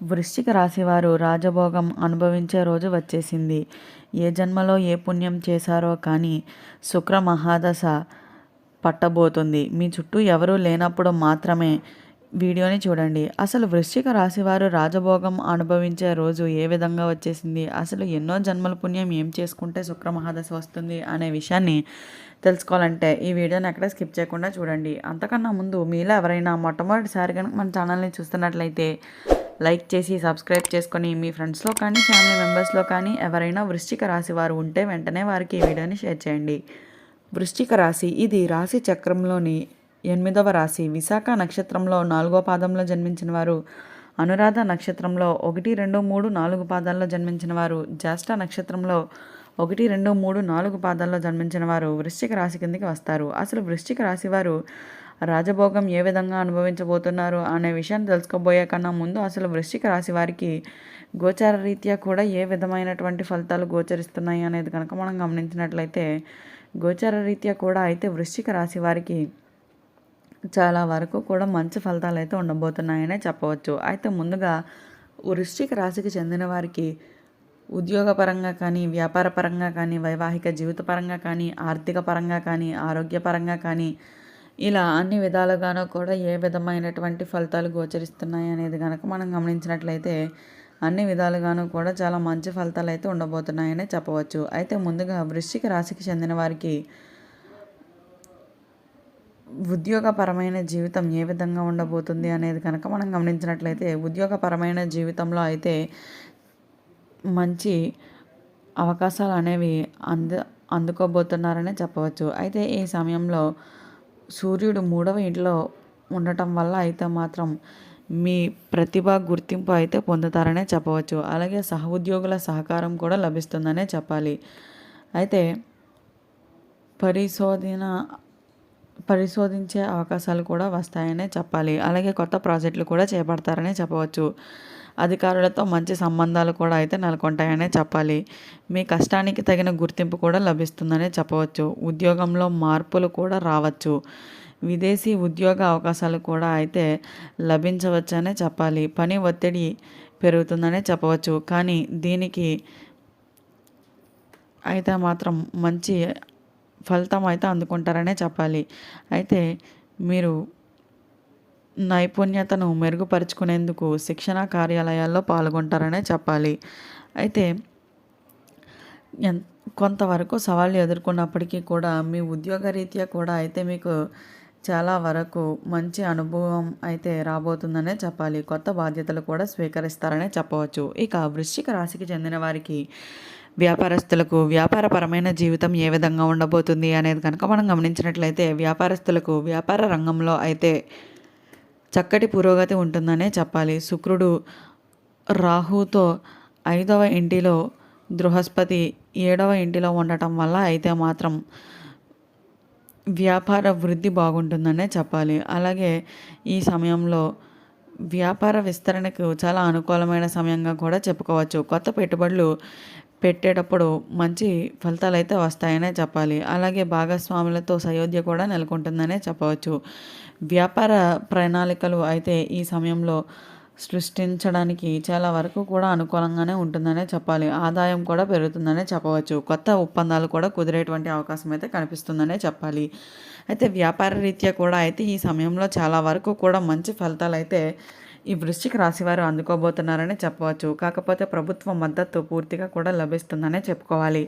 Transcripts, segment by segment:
వృశ్చిక రాశివారు రాజభోగం అనుభవించే రోజు వచ్చేసింది. ఏ జన్మలో ఏ పుణ్యం చేశారో కానీ శుక్ర మహాదశ పట్టబోతుంది. మీ చుట్టూ ఎవరూ లేనప్పుడు మాత్రమే వీడియోని చూడండి. అసలు వృశ్చిక రాశివారు రాజభోగం అనుభవించే రోజు ఏ విధంగా వచ్చేసింది? అసలు ఎన్నో జన్మల పుణ్యం ఏం చేసుకుంటే శుక్ర మహాదశ వస్తుంది అనే విషయాన్ని తెలుసుకోవాలంటే ఈ వీడియోని ఎక్కడ స్కిప్ చేయకుండా చూడండి. అంతకన్నా ముందు మీలో ఎవరైనా మొట్టమొదటిసారి కనుక మన ఛానల్ని చూస్తున్నట్లయితే లైక్ చేసి సబ్స్క్రైబ్ చేసుకొని మీ ఫ్రెండ్స్లో కానీ ఫ్యామిలీ మెంబర్స్లో కానీ ఎవరైనా వృశ్చిక రాశి వారు ఉంటే వెంటనే వారికి ఈ వీడియోని షేర్ చేయండి. వృశ్చిక రాశి ఇది రాశి చక్రంలోని ఎనిమిదవ రాశి. విశాఖ నక్షత్రంలో నాలుగో పాదంలో జన్మించిన వారు అనురాధ నక్షత్రంలో ఒకటి రెండు మూడు నాలుగు పాదాల్లో జన్మించిన వారు. జ్యేష్ఠ నక్షత్రంలో ఒకటి రెండు మూడు నాలుగు పాదాల్లో జన్మించిన వారు వృశ్చిక రాశి కిందకి వస్తారు. అసలు వృశ్చిక రాశి వారు రాజభోగం ఏ విధంగా అనుభవించబోతున్నారు అనే విషయాన్ని తెలుసుకోబోయే కన్నా ముందు అసలు వృశ్చిక రాశి వారికి గోచార రీత్యా కూడా ఏ విధమైనటువంటి ఫలితాలు గోచరిస్తున్నాయి అనేది కనుక మనం గమనించినట్లయితే గోచార రీత్యా కూడా అయితే వృశ్చిక రాశి వారికి చాలా వరకు కూడా మంచి ఫలితాలు అయితే ఉండబోతున్నాయనే చెప్పవచ్చు. అయితే ముందుగా వృశ్చిక రాశికి చెందిన వారికి ఉద్యోగపరంగా కానీ వ్యాపార పరంగా కానీ వైవాహిక జీవితపరంగా కానీ ఆర్థిక పరంగా కానీ ఆరోగ్యపరంగా కానీ ఇలా అన్ని విధాలుగానూ కూడా ఏ విధమైనటువంటి ఫలితాలు గోచరిస్తున్నాయి అనేది కనుక మనం గమనించినట్లయితే అన్ని విధాలుగాను కూడా చాలా మంచి ఫలితాలు అయితే ఉండబోతున్నాయని చెప్పవచ్చు. అయితే ముందుగా వృశ్చిక రాశికి చెందిన వారికి ఉద్యోగపరమైన జీవితం ఏ విధంగా ఉండబోతుంది అనేది కనుక మనం గమనించినట్లయితే ఉద్యోగపరమైన జీవితంలో అయితే మంచి అవకాశాలు అనేవి అంద అందుకోబోతున్నారనే చెప్పవచ్చు. అయితే ఈ సమయంలో సూర్యుడు మూడవ ఇంట్లో ఉండటం వల్ల అయితే మాత్రం మీ ప్రతిభ గుర్తింపు అయితే పొందుతారనే చెప్పవచ్చు. అలాగే సహోద్యోగుల సహకారం కూడా లభిస్తుందనే చెప్పాలి. అయితే పరిశోధన పరిశోధించే అవకాశాలు కూడా వస్తాయనే చెప్పాలి. అలాగే కొత్త ప్రాజెక్టులు కూడా చేపడతారనే చెప్పవచ్చు. అధికారులతో మంచి సంబంధాలు కూడా అయితే నెలకొంటాయనే చెప్పాలి. మీ కష్టానికి తగిన గుర్తింపు కూడా లభిస్తుందనే చెప్పవచ్చు. ఉద్యోగంలో మార్పులు కూడా రావచ్చు. విదేశీ ఉద్యోగ అవకాశాలు కూడా అయితే లభించవచ్చనే చెప్పాలి. పని ఒత్తిడి పెరుగుతుందనే చెప్పవచ్చు. కానీ దీనికి అయితే మాత్రం మంచి ఫలితం అయితే అందుకుంటారనే చెప్పాలి. అయితే మీరు నైపుణ్యతను మెరుగుపరుచుకునేందుకు శిక్షణ కార్యాలయాల్లో పాల్గొంటారనే చెప్పాలి. అయితే కొంతవరకు సవాళ్ళు ఎదుర్కొన్నప్పటికీ కూడా మీ ఉద్యోగరీత్యా కూడా అయితే మీకు చాలా వరకు మంచి అనుభవం అయితే రాబోతుందనే చెప్పాలి. కొత్త బాధ్యతలు కూడా స్వీకరిస్తారనే చెప్పవచ్చు. ఇక వృశ్చిక రాశికి చెందిన వారికి వ్యాపారస్తులకు వ్యాపారపరమైన జీవితం ఏ విధంగా ఉండబోతుంది అనేది కనుక మనం గమనించినట్లయితే వ్యాపారస్తులకు వ్యాపార రంగంలో అయితే చక్కటి పురోగతి ఉంటుందనే చెప్పాలి. శుక్రుడు రాహుతో ఐదవ ఇంటిలో బృహస్పతి ఏడవ ఇంటిలో ఉండటం వల్ల అయితే మాత్రం వ్యాపార వృద్ధి బాగుంటుందనే చెప్పాలి. అలాగే ఈ సమయంలో వ్యాపార విస్తరణకు చాలా అనుకూలమైన సమయంగా కూడా చెప్పుకోవచ్చు. కొత్త పెట్టుబడులు పెట్టేటప్పుడు మంచి ఫలితాలు అయితే వస్తాయనే చెప్పాలి. అలాగే భాగస్వాములతో సయోధ్య కూడా నెలకొంటుందనే చెప్పవచ్చు. వ్యాపార ప్రణాళికలు అయితే ఈ సమయంలో సృష్టించడానికి చాలా వరకు కూడా అనుకూలంగానే ఉంటుందనే చెప్పాలి. ఆదాయం కూడా పెరుగుతుందనే చెప్పవచ్చు. కొత్త ఒప్పందాలు కూడా కుదిరేటువంటి అవకాశం అయితే కనిపిస్తుందనే చెప్పాలి. అయితే వ్యాపార రీత్యా కూడా అయితే ఈ సమయంలో చాలా వరకు కూడా మంచి ఫలితాలు అయితే ఈ వృశ్చిక రాశి వారు అందుకోబోతున్నారని చెప్పవచ్చు. కాకపోతే ప్రభుత్వ మద్దతు పూర్తిగా కూడా లభిస్తుందనే చెప్పుకోవాలి.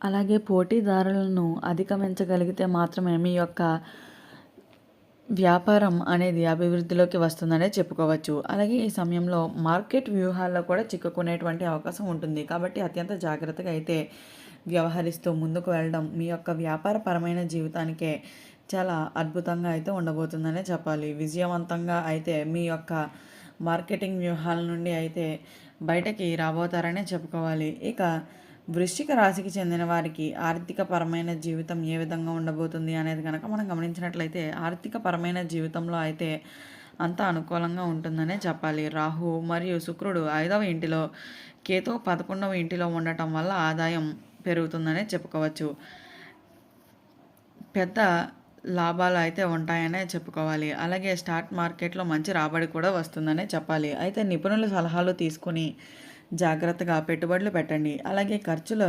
అలాగే పోటీదారులను అధిగమించగలిగితే మాత్రమే మీ యొక్క వ్యాపారం అనేది అభివృద్ధిలోకి వస్తుందనే చెప్పుకోవచ్చు. అలాగే ఈ సమయంలో మార్కెట్ వ్యూహాల్లో కూడా చిక్కుకునేటువంటి అవకాశం ఉంటుంది. కాబట్టి అత్యంత జాగ్రత్తగా అయితే వ్యవహరిస్తూ ముందుకు వెళ్ళడం మీ యొక్క వ్యాపారపరమైన జీవితానికే చాలా అద్భుతంగా అయితే ఉండబోతుందనే చెప్పాలి. విజయవంతంగా అయితే మీ యొక్క మార్కెటింగ్ వ్యూహాల నుండి అయితే బయటకి రాబోతారనే చెప్పుకోవాలి. ఇక వృశ్చిక రాశికి చెందిన వారికి ఆర్థిక పరమైన జీవితం ఏ విధంగా ఉండబోతుంది అనేది కనుక మనం గమనించినట్లయితే ఆర్థిక పరమైన జీవితంలో అయితే అంత అనుకూలంగా ఉంటుందనే చెప్పాలి. రాహు మరియు శుక్రుడు ఐదవ ఇంటిలో కేతో పదకొండవ ఇంటిలో ఉండటం వల్ల ఆదాయం పెరుగుతుందనే చెప్పుకోవచ్చు. పెద్ద లాభాలు అయితే ఉంటాయనే చెప్పుకోవాలి. అలాగే స్టాక్ మార్కెట్లో మంచి రాబడి కూడా వస్తుందనే చెప్పాలి. అయితే నిపుణుల సలహాలు తీసుకుని జాగ్రత్తగా పెట్టుబడులు పెట్టండి. అలాగే ఖర్చులు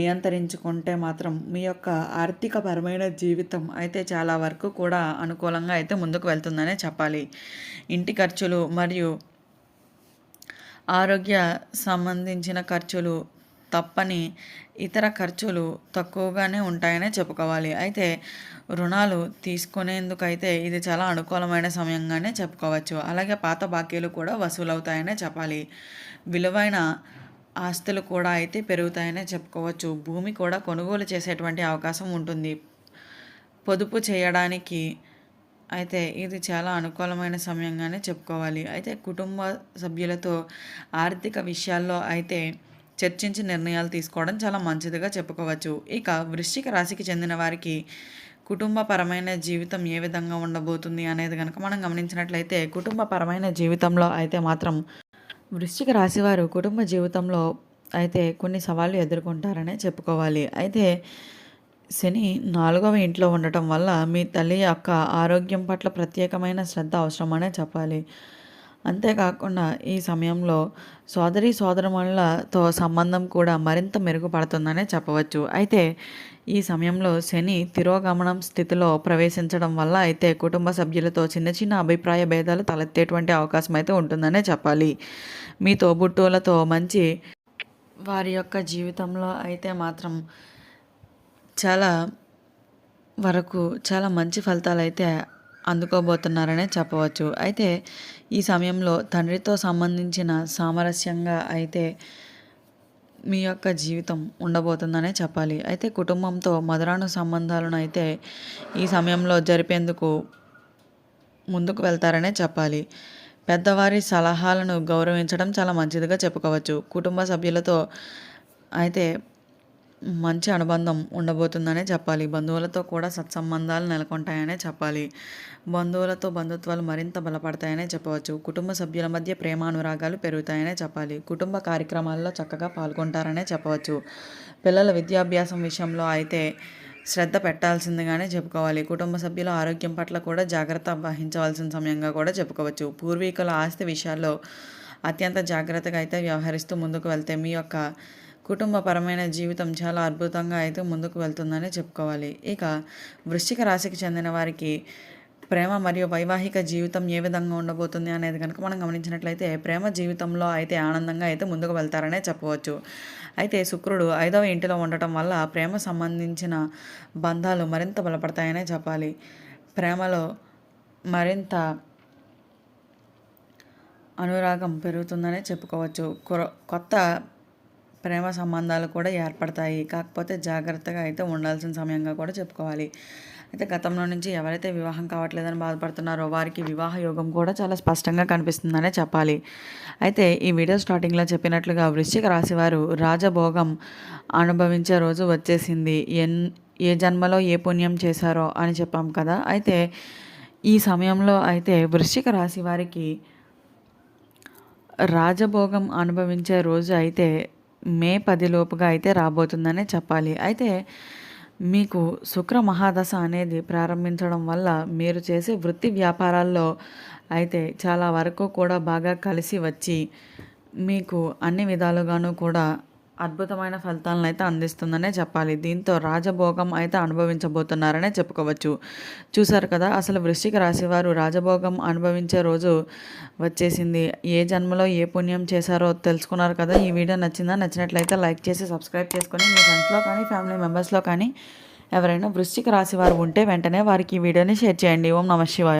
నియంత్రించుకుంటే మాత్రం మీ యొక్క ఆర్థికపరమైన జీవితం అయితే చాలా వరకు కూడా అనుకూలంగా అయితే ముందుకు వెళ్తుందనే చెప్పాలి. ఇంటి ఖర్చులు మరియు ఆరోగ్య సంబంధించిన ఖర్చులు తప్పని ఇతర ఖర్చులు తక్కువగానే ఉంటాయనే చెప్పుకోవాలి. అయితే రుణాలు తీసుకునేందుకైతే ఇది చాలా అనుకూలమైన సమయంగానే చెప్పుకోవచ్చు. అలాగే పాత బాకీలు కూడా వసూలవుతాయనే చెప్పాలి. విలువైన ఆస్తులు కూడా అయితే పెరుగుతాయనే చెప్పుకోవచ్చు. భూమి కూడా కొనుగోలు చేసేటువంటి అవకాశం ఉంటుంది. పొదుపు చేయడానికి అయితే ఇది చాలా అనుకూలమైన సమయంగానే చెప్పుకోవాలి. అయితే కుటుంబ సభ్యులతో ఆర్థిక విషయాల్లో అయితే చర్చించి నిర్ణయాలు తీసుకోవడం చాలా మంచిదిగా చెప్పుకోవచ్చు. ఇక వృశ్చిక రాశికి చెందిన వారికి కుటుంబపరమైన జీవితం ఏ విధంగా ఉండబోతుంది అనేది కనుక మనం గమనించినట్లయితే కుటుంబపరమైన జీవితంలో అయితే మాత్రం వృశ్చిక రాశి వారు కుటుంబ జీవితంలో అయితే కొన్ని సవాళ్ళు ఎదుర్కొంటారనే చెప్పుకోవాలి. అయితే శని నాలుగవ ఇంట్లో ఉండటం వల్ల మీ తల్లి యొక్క ఆరోగ్యం పట్ల ప్రత్యేకమైన శ్రద్ధ అవసరమనే చెప్పాలి. అంతేకాకుండా ఈ సమయంలో సోదరి సోదరములతో సంబంధం కూడా మరింత మెరుగుపడుతుందనే చెప్పవచ్చు. అయితే ఈ సమయంలో శని తిరోగమనం స్థితిలో ప్రవేశించడం వల్ల అయితే కుటుంబ సభ్యులతో చిన్న చిన్న అభిప్రాయ భేదాలు తలెత్తేటువంటి అవకాశం అయితే ఉంటుందనే చెప్పాలి. మీ తోబుట్టువులతో మంచి వారి యొక్క జీవితంలో అయితే మాత్రం చాలా వరకు చాలా మంచి ఫలితాలు అయితే అందుకోబోతున్నారనే చెప్పవచ్చు. అయితే ఈ సమయంలో తండ్రితో సంబంధించిన సామరస్యంగా అయితే మీ యొక్క జీవితం ఉండబోతుందనే చెప్పాలి. అయితే కుటుంబంతో మధురాను సంబంధాలను అయితే ఈ సమయంలో జరిపేందుకు ముందుకు వెళ్తారనే చెప్పాలి. పెద్దవారి సలహాలను గౌరవించడం చాలా మంచిదిగా చెప్పుకోవచ్చు. కుటుంబ సభ్యులతో అయితే మంచి అనుబంధం ఉండబోతుందనే చెప్పాలి. బంధువులతో కూడా సత్సంబంధాలు నెలకొంటాయనే చెప్పాలి. బంధువులతో బంధుత్వాలు మరింత బలపడతాయనే చెప్పవచ్చు. కుటుంబ సభ్యుల మధ్య ప్రేమానురాగాలు పెరుగుతాయనే చెప్పాలి. కుటుంబ కార్యక్రమాల్లో చక్కగా పాల్గొంటారనే చెప్పవచ్చు. పిల్లల విద్యాభ్యాసం విషయంలో అయితే శ్రద్ధ పెట్టాల్సిందిగానే చెప్పుకోవాలి. కుటుంబ సభ్యుల ఆరోగ్యం పట్ల కూడా జాగ్రత్త వహించవలసిన సమయంగా కూడా చెప్పుకోవచ్చు. పూర్వీకుల ఆస్తి విషయాల్లో అత్యంత జాగ్రత్తగా అయితే వ్యవహరిస్తూ ముందుకు వెళ్తే మీ యొక్క కుటుంబపరమైన జీవితం చాలా అద్భుతంగా అయితే ముందుకు వెళ్తుందని చెప్పుకోవాలి. ఇక వృశ్చిక రాశికి చెందిన వారికి ప్రేమ మరియు వైవాహిక జీవితం ఏ విధంగా ఉండబోతుంది అనేది కనుక మనం గమనించినట్లయితే ప్రేమ జీవితంలో అయితే ఆనందంగా అయితే ముందుకు వెళ్తారనే చెప్పవచ్చు. అయితే శుక్రుడు ఐదవ ఇంటిలో ఉండటం వల్ల ప్రేమ సంబంధించిన బంధాలు మరింత బలపడతాయనే చెప్పాలి. ప్రేమలో మరింత అనురాగం పెరుగుతుందనే చెప్పుకోవచ్చు. కొత్త ప్రేమ సంబంధాలు కూడా ఏర్పడతాయి. కాకపోతే జాగ్రత్తగా అయితే ఉండాల్సిన సమయంగా కూడా చెప్పుకోవాలి. అయితే గతంలో నుంచి ఎవరైతే వివాహం కావట్లేదని బాధపడుతున్నారో వారికి వివాహ యోగం కూడా చాలా స్పష్టంగా కనిపిస్తుందనే చెప్పాలి. అయితే ఈ వీడియో స్టార్టింగ్లో చెప్పినట్లుగా వృశ్చిక రాశివారు రాజభోగం అనుభవించే రోజు వచ్చేసింది. ఎన్ ఏ జన్మలో ఏ పుణ్యం చేశారో అని చెప్పాం కదా. అయితే ఈ సమయంలో అయితే వృశ్చిక రాశి వారికి రాజభోగం అనుభవించే రోజు అయితే మే పదిలోపుగా అయితే రాబోతుందనే చెప్పాలి. అయితే మీకు శుక్ర మహాదశ అనేది ప్రారంభించడం వల్ల మీరు చేసే వృత్తి వ్యాపారాల్లో అయితే చాలా వరకు కూడా బాగా కలిసి వచ్చి మీకు అన్ని విధాలుగాను కూడా అద్భుతమైన ఫలితాలను అయితే అందిస్తుందనే చెప్పాలి. దీంతో రాజభోగం అయితే అనుభవించబోతున్నారనే చెప్పుకోవచ్చు. చూశారు కదా అసలు వృశ్చిక రాశి వారు రాజభోగం అనుభవించే రోజు వచ్చేసింది. ఏ జన్మలో ఏ పుణ్యం చేశారో తెలుసుకున్నారు కదా ఈ వీడియో నచ్చిందా నచ్చినట్లయితే లైక్ చేసి సబ్స్క్రైబ్ చేసుకొని మీ ఫ్రెండ్స్లో కానీ ఫ్యామిలీ మెంబర్స్లో కానీ ఎవరైనా వృశ్చిక రాశి వారు ఉంటే వెంటనే వారికి ఈ వీడియోని షేర్ చేయండి. ఓం నమ శివాయ.